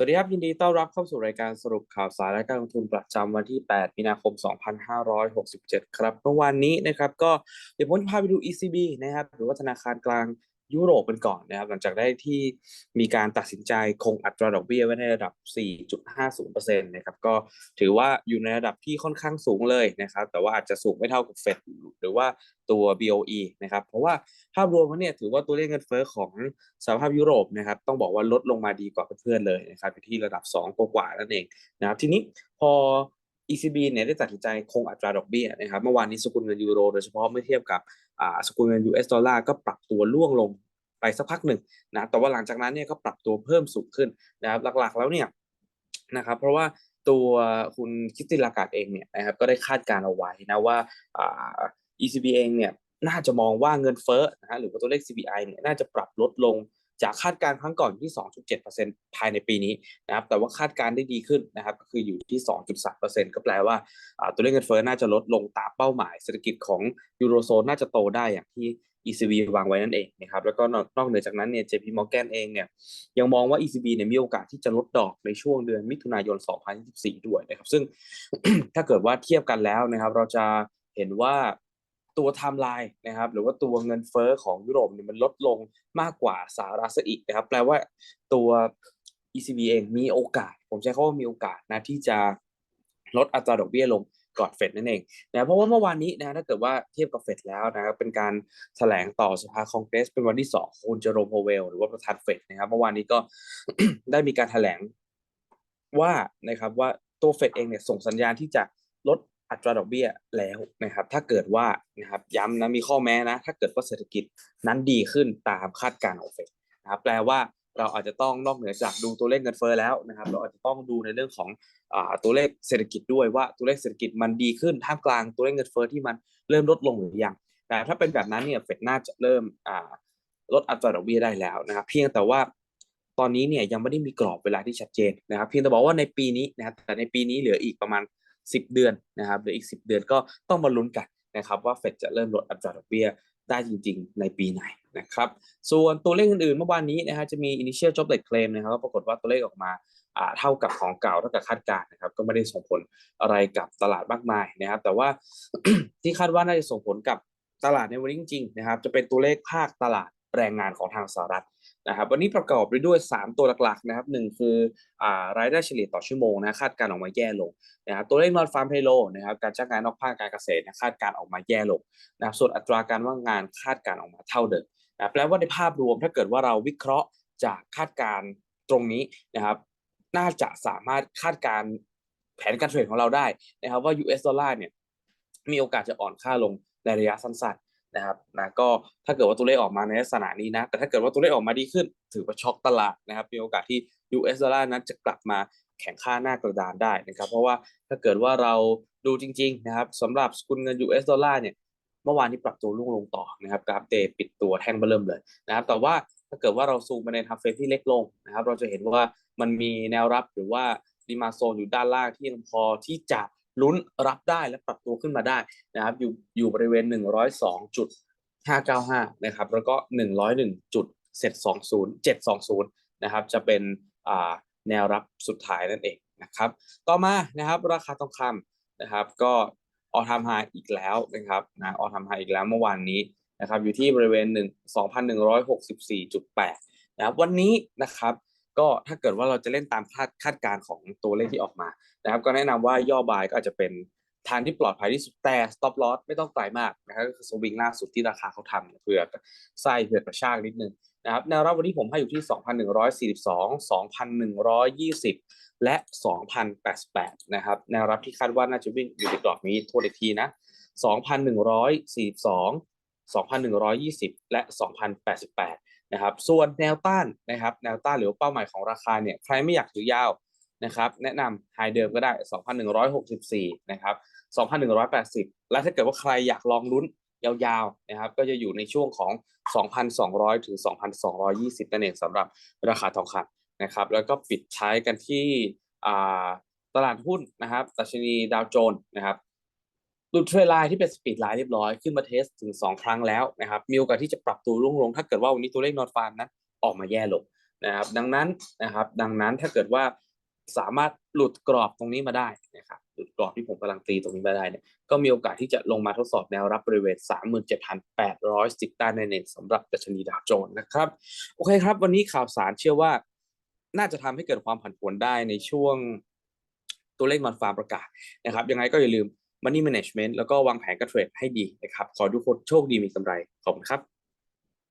สวัสดีครับ ยินดีต้อนรับเข้าสู่รายการสรุปข่าวสารและการลงทุนประจำวันที่ 8 มีนาคม 2567 ครับเมื่อวานนี้นะครับ ก็เดี๋ยวผมพาไปดู ECB นะครับ หรือว่าธนาคารกลาง ยุโรปเป็นก่อนนะครับหลังจากได้ที่มีการตัดสินใจคงอัตราดอกเบี้ยไว้ในระดับ 4.50%นะครับก็ถือว่าอยู่ในระดับที่ค่อนข้างสูงเลยนะครับแต่ว่าอาจจะสูงไม่เท่ากับเฟดหรือว่าตัว BOE นะครับเพราะว่าภาพรวมแล้วเนี่ยถือว่าตัวเลขเงินเฟ้อของสหภาพยุโรปนะครับต้องบอกว่าลดลงมาดีกว่าเพื่อนๆเลยนะครับอยู่ที่ระดับ 2 กว่าๆนั่นเองนะครับทีนี้พอ ECB เนี่ยได้ตัดสินใจคงอัตราดอกเบี้ยนะครับเมื่อวานนี้สกุลเงินยูโรโดยเฉพาะเมื่อเทียบกับสกุลเงิน US ดอลลาร์ก็ปรับตัวล่วงลงไปสักพักหนึ่งนะแต่ว่าหลังจากนั้นเนี่ยก็ปรับตัวเพิ่มสูงขึ้นนะครับหลักๆแล้วเนี่ยนะครับเพราะว่าตัวคุณคิสติลากาดเองเนี่ยนะครับก็ได้คาดการเอาไว้นะว่า ECB เองเนี่ยน่าจะมองว่าเงินเฟ้อนะฮะหรือว่าตัวเลข CPI เนี่ยน่าจะปรับลดลง จากคาดการณ์ครั้งก่อนที่ 2.7%ภายในปีนี้นะครับแต่ว่าคาดการณ์ได้ดีขึ้นนะครับก็คืออยู่ที่ 2.3%ก็แปลว่าตัวเลขเงินเฟ้อน่าจะลดลงตามเป้าหมายเศรษฐกิจของยูโรโซนน่าจะโตได้อย่างที่ ECB วางไว้นั่นเองนะครับแล้วก็นอกเหนือจากนั้นเนี่ย JP Morgan เองเนี่ยยังมองว่า ECB เนี่ยมีโอกาสที่จะลดดอกในช่วงเดือนมิถุนายน 2024 ด้วยนะครับซึ่งถ้าเกิดว่าเทียบกันแล้วนะครับเราจะเห็นว่า ตัวไทม์ไลน์นะครับหรือว่าตัวเงินเฟอ้อของยุโรปเนี่ยมันลดลงมากกว่าสหรัฐซะอีกนะครับแปลว่าตัว ECB เองมีโอกาส ผมใช้คำว่ามีโอกาสนะที่จะลดอัตราดอกเบี้ยลงก่อนเฟดนั่นเองนะเพราะว่าเมื่อวานนี้นะถ้าเกิดว่าเทียบกับเฟดแล้วนะครับเป็นการแถลงต่อสภาคองเกรสเป็นวันที่สองคุณเจโรมโพเวลหรือว่าประธานเฟดนะครับเมื่อวานนี้ก็ได้มีการแถลงว่านะครับว่าตัวเฟดเองเนี่ยส่งสัญญาณที่จะลด อัตราดอกเบี้ยแล้วนะครับ ถ้าเกิดว่านะครับย้ำนะมีข้อแม้นะ ถ้าเกิดว่าเศรษฐกิจนั้นดีขึ้นตามคาดการณ์ของเฟดนะครับแปลว่าเราอาจจะต้องนอกเหนือจากดูตัวเลขเงินเฟ้อแล้วนะครับ เราอาจจะต้องดูในเรื่องของอตัวเลขเศรษฐกิจด้วยว่าตัวเลขเศรษฐกิจมันดีขึ้นท่ามกลางตัวเลขเงินเฟ้อที่มันเริ่มลดลงหรือยังแต่ถ้าเป็นแบบนั้นเนี่ยเฟดน่าจะเริ่มลดอัตราดอกเบี้ยได้แล้วนะครับ เพียงแต่ว่าตอนนี้เนี่ยยังไม่ได้มีกรอบเวลาที่ชัดเจนนะครับ เพียงแต่บอกว่าในปีนี้นะครับแต่ในปีนี้เหลืออีกประมาณ 10 เดือนนะครับหรืออีก 10 เดือนก็ต้องมาลุ้นกันนะครับว่าเฟดจะเริ่มลดอัตราดอกเบี้ยได้จริงๆ ในปีไหนนะครับ ส่วนตัวเลขอื่นๆ เมื่อวานนี้นะฮะจะมี initial job rate claim นะครับก็ปรากฏว่าตัวเลขออกมาเท่ากับของเก่าเท่ากับคาดการณ์นะครับ ก็ไม่ได้ส่งผลอะไรกับตลาดมากมายนะครับ แต่ว่าที่คาดว่าน่าจะส่งผลกับตลาดในวันนี้จริงๆนะครับ จะเป็นตัวเลขภาคตลาด แรงงานของทางสหรัฐนะครับวันนี้ประกอบไปด้วย 3 ตัวหลักๆนะครับหนึ่งคือรายได้เฉลี่ยต่อชั่วโมงนะคาดการออกมาแย่ลงนะครับตัวเลขนอนฟาร์มเพโลนะครับการจ้างงานนอกภาคการเกษตรนะคาดการออกมาแย่ลงนะครับส่วนอัตราการว่างงานคาดการออกมาเท่าเดิมนะแปลว่าในภาพรวมถ้าเกิดว่าเราวิเคราะห์จากคาดการตรงนี้นะครับน่าจะสามารถคาดการแผนการเทรดของเราได้นะครับว่า US ดอลลาร์เนี่ยมีโอกาสจะอ่อนค่าลงในระยะสั้น นะครับนะก็ถ้าเกิดว่าตัวเลขออกมาในลักษณะนี้นะ แต่ถ้าเกิดว่าตัวเลขออกมาดีขึ้น ถือว่าช็อกตลาดนะครับ มีโอกาสที่ US ดอลลาร์นั้นจะกลับมาแข่งค่าหน้ากระดานได้นะครับ เพราะว่าถ้าเกิดว่าเราดูจริง ๆ นะครับสำหรับสกุลเงิน US ดอลลาร์เนี่ยเมื่อวานนี้ปรับตัวลุ่งลงต่อนะครับกราฟเดปิดตัวแท่งเบิ่มเลยนะครับ แต่ว่าถ้าเกิดว่าเราซูมไปในทางเฟรมที่เล็กลงนะครับ เราจะเห็นว่ามันมีแนวรับหรือว่าดีมาโซนอยู่ด้านล่างที่ยังพอที่จะ ลุ้นรับได้และปรับตัวขึ้นมาได้นะครับ อยู่อยู่บริเวณ 102.595 นะครับ แล้วก็ 101จุดเซต20 720 นะครับ จะเป็นแนวรับสุดท้ายนั่นเองนะครับ ต่อมานะครับราคาทองคำนะครับ ก็ออทามไฮอีกแล้วนะครับนะออทามไฮอีกแล้วเมื่อวานนี้นะครับ อยู่ที่บริเวณ 1 2,164.8นะครับวันนี้นะครับ ก็ถ้าเกิดว่าเราจะเล่นตามคาดคาดการณ์ของตัวเลขที่ออกมานะครับ ก็แนะนำว่าย่อบายก็อาจจะเป็นทางที่ปลอดภัยที่สุดแต่ stop loss ไม่ต้องไกลมากนะครับก็คือสวิงล่าสุดที่ราคาเขาทำเพื่อไส้เพื่อกระชากนิดนึงนะครับแนวรับวันนี้ผมให้อยู่ที่ 2,142 2,120 และ 2,088 นะครับ แนวรับที่คาดว่าน่าจะวิ่งอยู่ในกรอบนี้ทวนอีกทีนะ 2,142 2,120 และ 2,088 นะครับ ส่วนแนวต้านนะครับ แนวต้านหรือเป้าหมายของราคาเนี่ย ใครไม่อยากถือยาวนะครับ แนะนำไฮเดิมก็ได้ 2,164 นะครับ 2,180 และถ้าเกิดว่าใครอยากลองลุ้นยาวๆ นะครับ ก็จะอยู่ในช่วงของ 2,200 ถึง 2,220 นั่นเองสำหรับราคาทองคำนะครับ แล้วก็ปิดใช้กันที่ตลาดหุ้นนะครับตัชนีดาวโจนส์นะครับ หลุดเทรลไลน์ที่เป็นสปีดไลน์เรียบร้อยขึ้นมาเทสถึง 2 ครั้งแล้วนะครับมีโอกาสที่จะปรับตัวลงลง ถ้าเกิดว่าวันนี้ตัวเลขนอตฟานนั้นออกมาแย่ลงนะครับดังนั้นนะครับดังนั้นถ้าเกิดว่าสามารถหลุดกรอบตรงนี้มาได้นะครับหลุดกรอบที่ผมกำลังตีตรงนี้มาได้เนี่ยก็มีโอกาสที่จะลงมาทดสอบแนวรับบริเวณ 37,810ด้านในเน็ตสำหรับดัชนีดาวโจนส์นะครับโอเคครับ วันนี้ข่าวสารเชื่อว่า น่าจะทำให้เกิดความผันผวนได้ในช่วงตัวเลขนอนฟาร์มประกาศนะครับยังไงก็อย่าลืม Money Management แล้วก็วางแผนการเทรดให้ดีนะครับ ขอทุกคนโชคดีมีกำไร ขอบคุณครับ